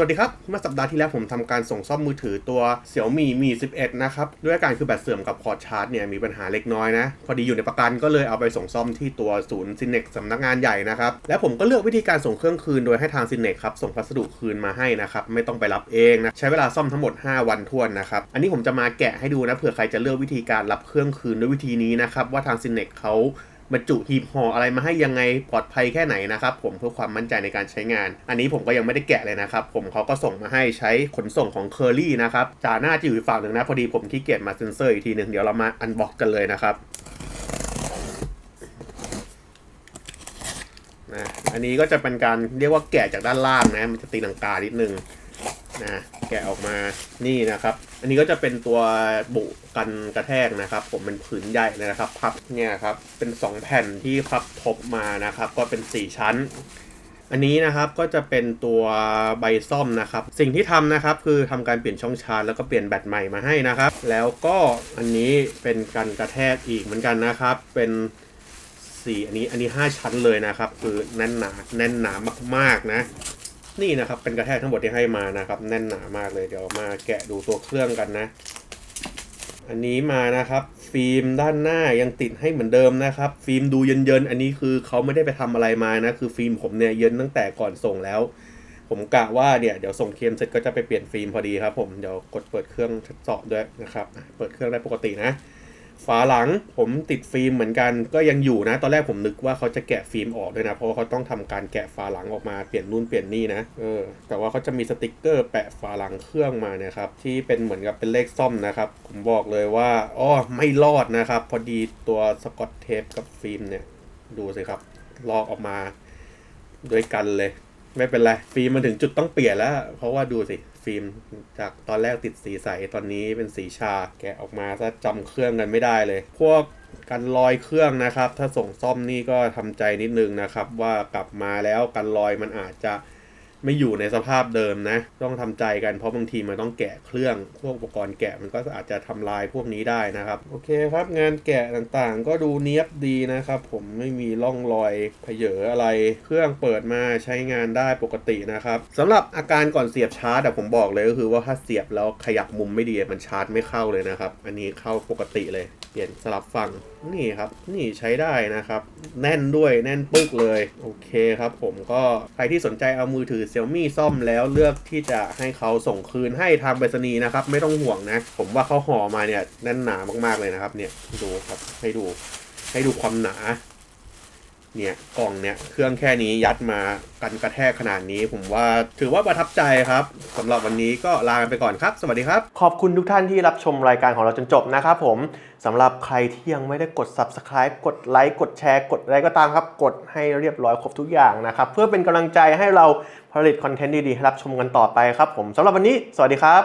สวัสดีครับ เมื่อสัปดาห์ที่แล้วผมทำการส่งซ่อมมือถือตัว Xiaomi Mi 11 นะครับ ด้วยอาการคือแบตเสื่อมกับพอร์ตชาร์จเนี่ยมีปัญหาเล็กน้อยนะ พอดีอยู่ในประกันก็เลยเอาไปส่งซ่อมที่ตัวศูนย์ซินเน็กสำนักงานใหญ่นะครับ แล้วผมก็เลือกวิธีการส่งเครื่องคืนโดยให้ทางซินเน็กครับ ส่งพัสดุคืนมาให้นะครับ ไม่ต้องไปรับเองนะ ใช้เวลาซ่อมทั้งหมด 5 วันท้วนนะครับ อันนี้ผมจะมาแกะให้ดูนะเผื่อใครจะเลือกวิธีการรับเครื่องคืนด้วยวิธีนี้นะครับว่าทางซินเน็กเขา บรรจุหีบห่ออะไรมาให้ยังไงปลอดภัยแค่ไหนนะครับผมเพื่อความมั่นใจในการใช้งาน อันนี้ผมก็ยังไม่ได้แกะเลยนะครับผมเขาก็ส่งมาให้ใช้ขนส่งของเคอรี่นะครับจาหน้าจะอยู่ฝั่งหนึ่งนะพอดีผมขี้เกียจมาเซ็นเซอร์อีกทีหนึ่งเดี๋ยวเรามาอันบ็อกกันเลยนะครับนะอันนี้ก็จะเป็นการเรียกว่าแกะจากด้านล่างนะ มันจะตีลังกานิดนึง นะแกะออกมานี่นะครับ อันนี้ก็จะเป็นตัวบุกันกระแทกนะครับ ผมเป็นผืนใหญ่นะครับพับเนี่ยครับเป็น 2 แผ่นที่พับทบมานะครับ ก็เป็น 4 ชั้น อันนี้นะครับก็จะเป็นตัวใบซ่อมนะครับ สิ่งที่ทำนะครับคือทำการเปลี่ยนช่องชาร์จแล้วก็เปลี่ยนแบตใหม่มาให้นะครับ แล้วก็อันนี้เป็นกันกระแทกอีกเหมือนกันนะครับ เป็นสี่อันนี้อันนี้ 5 ชั้นเลยนะครับ คือแน่นหนาแน่นหนามากๆนะ นี่นะครับเป็นกระแทกทั้งหมดที่ให้มานะครับแน่นหนามากเลยเดี๋ยวมาแกะดูตัวเครื่องกันนะ อันนี้มานะครับ ฟิล์มด้านหน้ายังติดให้เหมือนเดิมนะครับ ฟิล์มดูเยินๆอันนี้คือเขาไม่ได้ไปทำอะไรมานะคือฟิล์มผมเนี่ยเยินตั้งแต่ก่อนส่งแล้ว ผมกะว่าเนี่ยเดี๋ยวส่งเคมเสร็จก็จะไปเปลี่ยนฟิล์มพอดีครับ ผมเดี๋ยวกดเปิดเครื่องทดสอบด้วยนะครับเปิดเครื่องได้ปกตินะ ฝาหลังผมติดฟิล์มเหมือนกันก็ยังอยู่นะ ตอนแรกผมนึกว่าเขาจะแกะฟิล์มออกด้วยนะ เพราะเขาต้องทำการแกะฝาหลังออกมาเปลี่ยนนู่นเปลี่ยนนี่นะเออแต่ว่าเขาจะมีสติกเกอร์แปะฝาหลังเครื่องมาเนะครับที่เป็นเหมือนกับเป็นเลขซ่อมนะครับผมบอกเลยว่าอ้อไม่รอดนะครับ พอดีตัวสกอตเทปกับฟิล์มเนี่ยดูสิครับลอกออกมาด้วยกันเลย ไม่เป็นไรฟิล์มมันถึงจุดต้องเปลี่ยนแล้ว เพราะว่าดูสิ ฟิล์ม จากตอนแรกติดสีใสตอนนี้เป็นสีชา แกะออกมาซะจำเครื่องกันไม่ได้เลย พวกกันรอยเครื่องนะครับ ถ้าส่งซ่อมนี่ก็ทำใจนิดนึงนะครับ ว่ากลับมาแล้วกันรอยมันอาจจะ ไม่อยู่ในสภาพเดิมนะ ต้องทำใจกันเพราะบางทีมันต้องแกะเครื่องพวกอุปกรณ์แกะมันก็อาจจะทำลายพวกนี้ได้นะครับ โอเคครับ งานแกะต่างๆ ก็ดูเนียบดีนะครับ ผมไม่มีร่องรอยเผยอะไร เครื่องเปิดมาใช้งานได้ปกตินะครับสำหรับอาการก่อนเสียบชาร์จผมบอกเลยก็คือว่าถ้าเสียบแล้วขยับมุมไม่ดีมันชาร์จไม่เข้าเลยนะครับ อันนี้เข้าปกติเลยเปลี่ยนสลับฝั่งนี่ครับ นี่ใช้ได้นะครับ แน่นด้วยแน่นปึ๊กเลย โอเคครับ ผมก็ใครที่สนใจเอามือถือ Xiaomi ซ่อมแล้วเลือกที่จะให้เขาส่งคืนให้ทางไปรษณีย์นะครับ ไม่ต้องห่วงนะ ผมว่าเขาห่อมาเนี่ยแน่นหนามากๆเลยนะครับ เนี่ยดูครับให้ดูให้ดูความหนา เนี่ยกล่องเนี่ยเครื่องแค่นี้ยัดมากันกระแทกขนาดนี้ ผมว่าถือว่าประทับใจครับสำหรับวันนี้ก็ลาไปก่อนครับ สวัสดีครับ ขอบคุณทุกท่านที่รับชมรายการของเราจนจบนะครับผมสำหรับใครที่ยังไม่ได้กด subscribe กดไลค์กดแชร์กดอะไรก็ตามครับ กดให้เรียบร้อยครบทุกอย่างนะครับ เพื่อเป็นกำลังใจให้เราผลิตคอนเทนต์ดีๆให้รับชมกันต่อไปครับผมสำหรับวันนี้ สวัสดีครับ